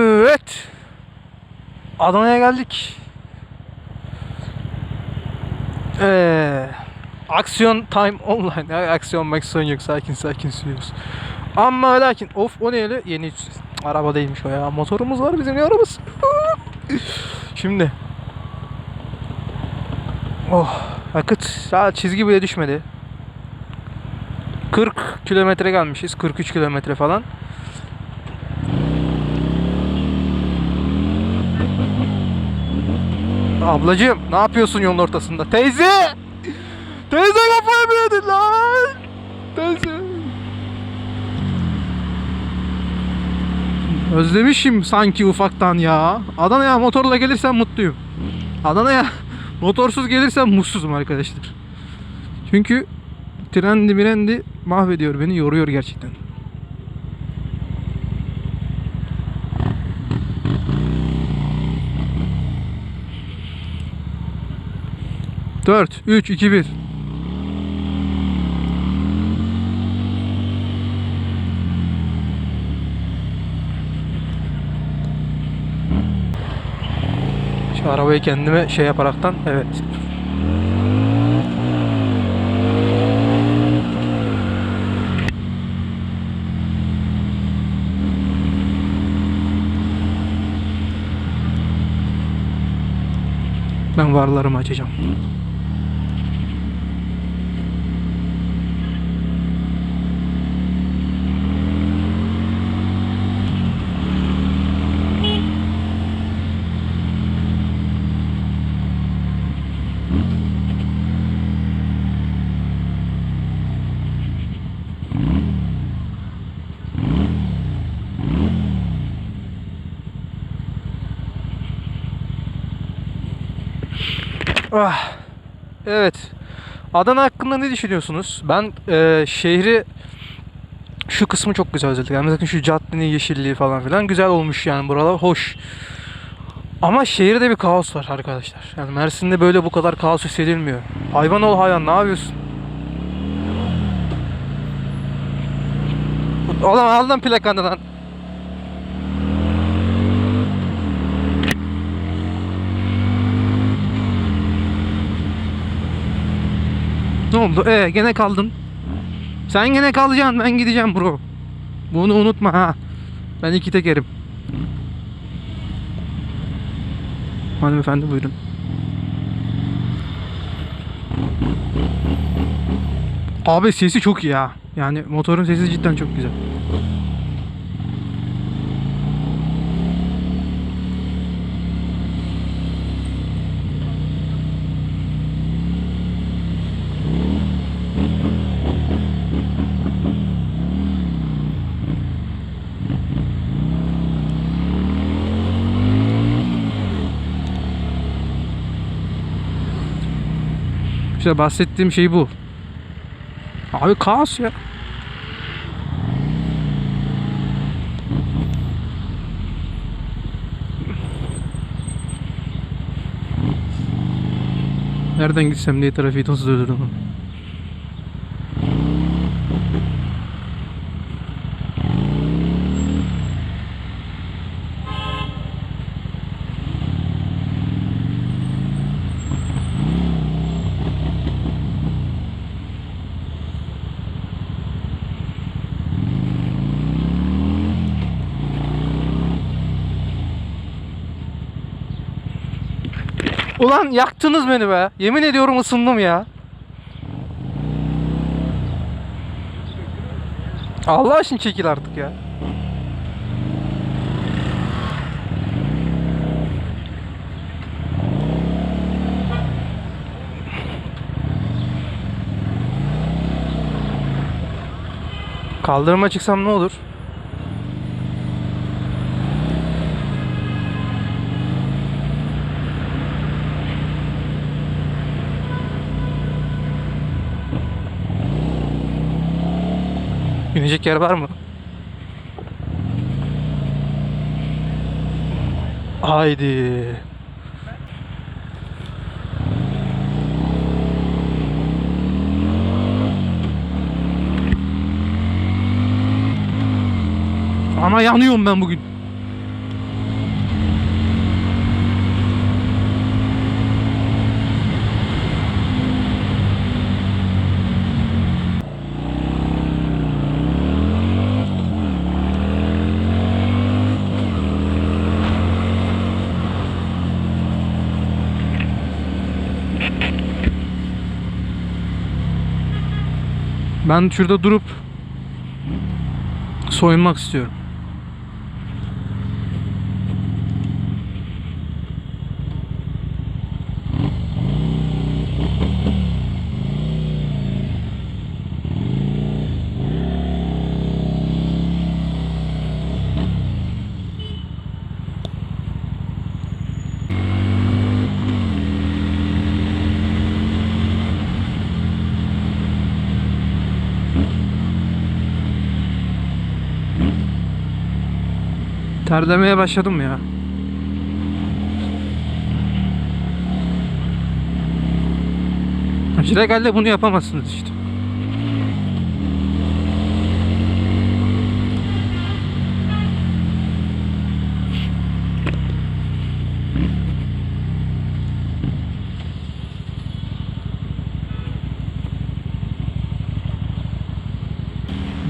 Evet. Adana'ya geldik. Ee, aksiyon time online. Ya, aksiyon maksiyon yok. Sakin sakin sürüyoruz. Ama lakin of o ne öyle? Yeni araba değilmiş o ya. Motorumuz var bizim ne arabası? Şimdi. Oh. Akıt. Daha çizgi bile düşmedi. 40 kilometre gelmişiz. 43 kilometre falan. Ablacığım ne yapıyorsun yolun ortasında? Teyze! Teyze kafayı mı lan? Teyze. Özlemişim sanki ufaktan ya. Adana'ya motorla gelirsem mutluyum. Adana'ya motorsuz gelirsem mutsuzum arkadaşlar. Çünkü trendi mirendi mahvediyor beni yoruyor gerçekten. Dört, üç, iki, bir. Şu arabayı kendime şey yaparaktan evet. Ben varlarımı açacağım. Ah. Evet. Adana hakkında ne düşünüyorsunuz? Ben e, şehri şu kısmı çok güzel özellikle. Yani bakın şu caddenin yeşilliği falan filan güzel olmuş yani buralar hoş. Ama şehirde bir kaos var arkadaşlar. Yani Mersin'de böyle bu kadar kaos hissedilmiyor. Hayvan ol hayvan ne yapıyorsun? Oğlum aldın plakanı lan. Ne oldu? Ee gene kaldın. Sen gene kalacaksın. Ben gideceğim bro. Bunu unutma ha. Ben iki tekerim. Hanımefendi buyurun. Abi sesi çok iyi ya. Yani motorun sesi cidden çok güzel. İşte bahsettiğim şey bu. Abi kaos ya. Nereden gitsem diye trafiği nasıl durdurdum. Ulan yaktınız beni be. Yemin ediyorum ısındım ya. Allah aşkına çekil artık ya. Kaldırıma çıksam ne olur? İnecek yer var mı? Haydi. Ama yanıyorum ben bugün. Ben şurada durup soyunmak istiyorum. Terlemeye başladım ya. Jiregal'le bunu yapamazsınız işte.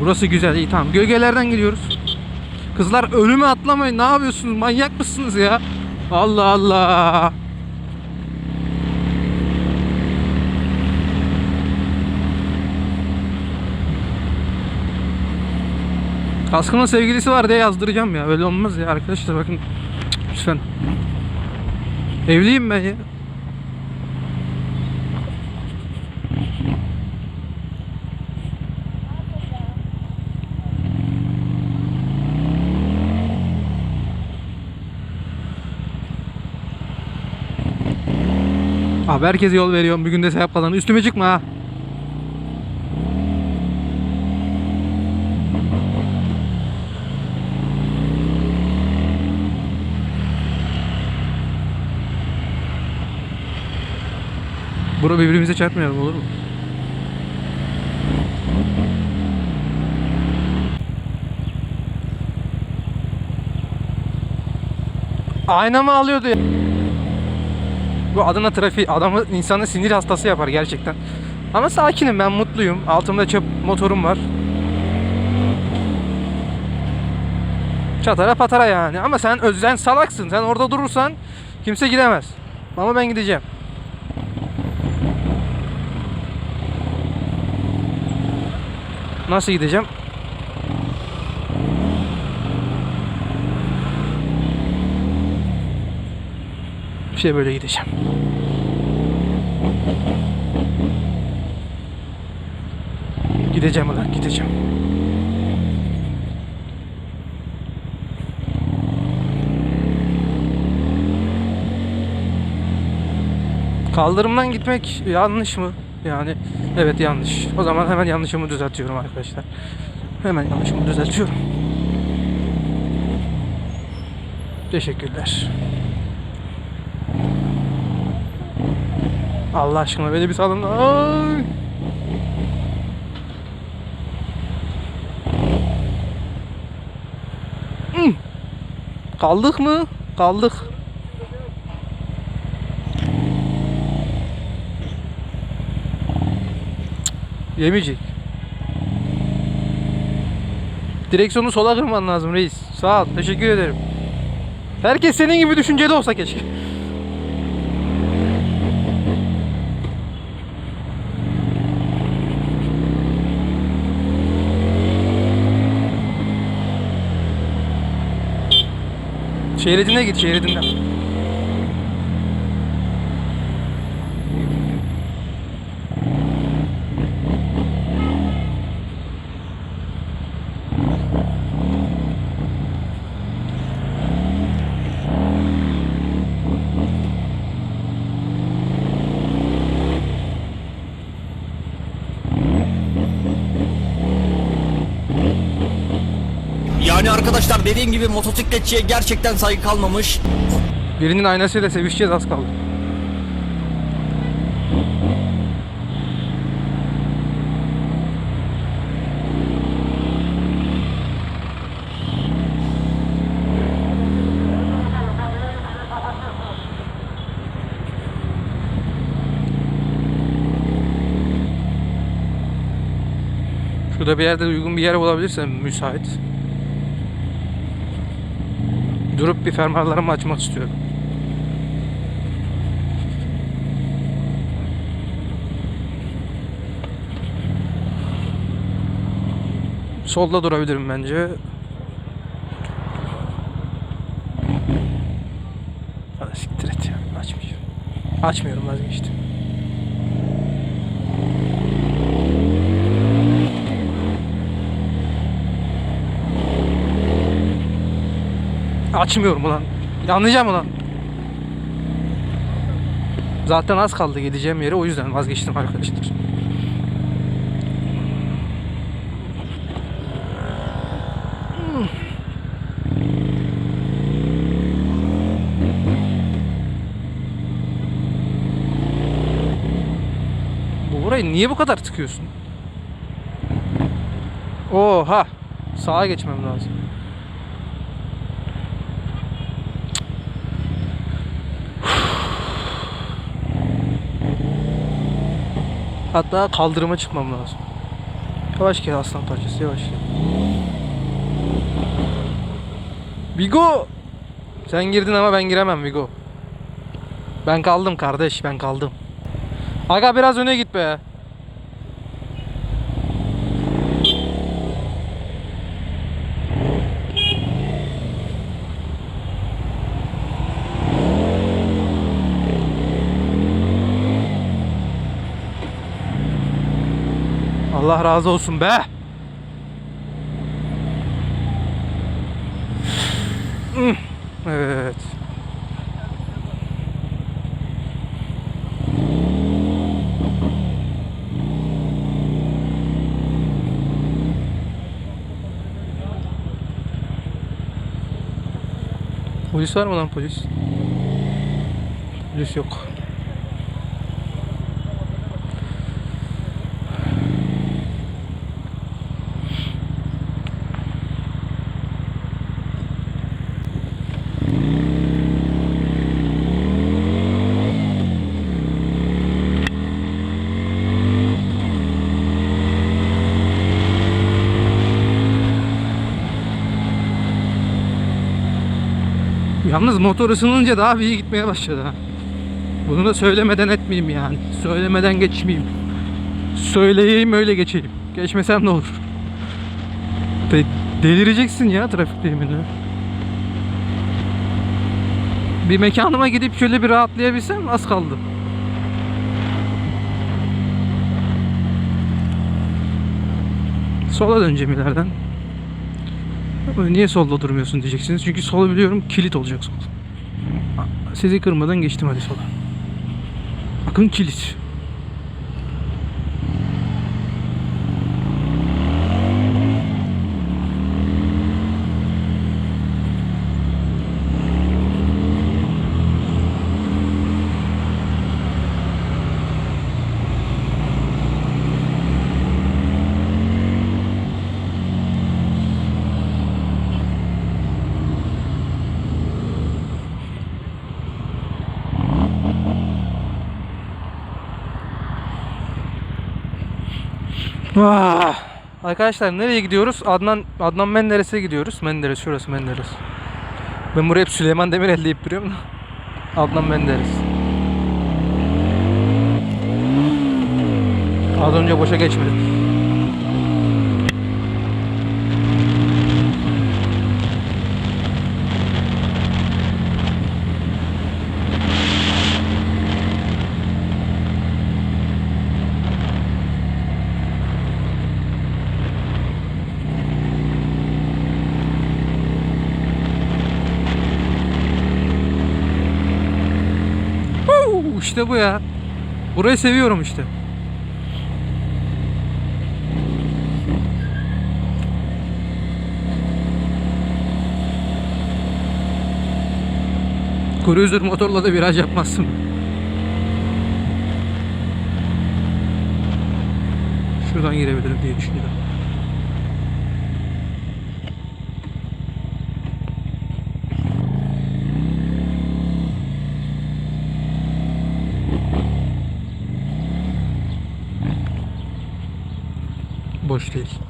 Burası güzel iyi tamam. Gölgelerden gidiyoruz. Kızlar ölüme atlamayın. Ne yapıyorsunuz? Manyak mısınız ya? Allah Allah. Kaskımın sevgilisi var diye yazdıracağım ya. Öyle olmaz ya arkadaşlar bakın. Lütfen. Evliyim ben ya. Abi herkese yol veriyorum. Bir günde sevap kazanın. Üstüme çıkma ha. Bura birbirimize çarpmayalım olur mu? Aynamı alıyordu ya. Bu Adana trafiği adamı insanı sinir hastası yapar gerçekten. Ama sakinim ben mutluyum. Altımda çöp motorum var. Çatara patara yani. Ama sen özden salaksın. Sen orada durursan kimse gidemez. Ama ben gideceğim. Nasıl gideceğim? Şey böyle gideceğim. Gideceğim ulan gideceğim. Kaldırımdan gitmek yanlış mı? Yani evet yanlış. O zaman hemen yanlışımı düzeltiyorum arkadaşlar. Hemen yanlışımı düzeltiyorum. Teşekkürler. Allah aşkına beni bir salın. Ay. Hmm. Kaldık mı? Kaldık. Yemeyecek. Direksiyonu sola kırman lazım reis. Sağ ol. Teşekkür ederim. Herkes senin gibi düşünceli olsa keşke. Şeridine git şeridinden. Yani arkadaşlar dediğim gibi motosikletçiye gerçekten saygı kalmamış. Birinin aynasıyla sevişeceğiz az kaldı. Şurada bir yerde uygun bir yer bulabilirsem müsait. Durup bir fermuarlarımı açmak istiyorum. Solda durabilirim bence. Siktir et ya. Açmayacağım. Açmıyorum vazgeçtim. Açmıyorum ulan. Anlayacağım ulan. Zaten az kaldı gideceğim yere o yüzden vazgeçtim arkadaşlar. Bu burayı niye bu kadar tıkıyorsun? Oha! Sağa geçmem lazım. Hatta kaldırıma çıkmam lazım. Yavaş gel aslan parçası yavaş gel. Vigo! Sen girdin ama ben giremem Vigo. Ben kaldım kardeş ben kaldım. Aga biraz öne git be. Allah razı olsun be. Hmm, Evet. Polis var mı lan polis? Polis yok. Yalnız motor ısınınca daha iyi gitmeye başladı ha. Bunu da söylemeden etmeyeyim yani. Söylemeden geçmeyeyim. Söyleyeyim öyle geçeyim. Geçmesem ne olur? De- delireceksin ya trafik yeminle. Bir mekanıma gidip şöyle bir rahatlayabilsem az kaldı. Sola döneceğim ileriden. Niye solda durmuyorsun diyeceksiniz. Çünkü solu biliyorum kilit olacak sol. Sizi kırmadan geçtim hadi sola. Bakın kilit. Ah. Arkadaşlar nereye gidiyoruz? Adnan Adnan Menderes'e gidiyoruz. Menderes şurası Menderes. Ben buraya hep Süleyman Demirel deyip duruyorum da. Adnan Menderes. Az önce boşa geçmedim. İşte bu ya. Burayı seviyorum işte. Cruiser motorla da viraj yapmazsın. Şuradan girebilirim diye düşünüyorum. Boş değil.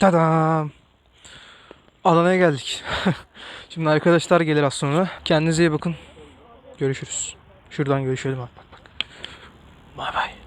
Tadam. Adana'ya geldik. Şimdi arkadaşlar gelir az sonra. Kendinize iyi bakın. Görüşürüz. Şuradan görüşelim bak bak bak. Bay bay.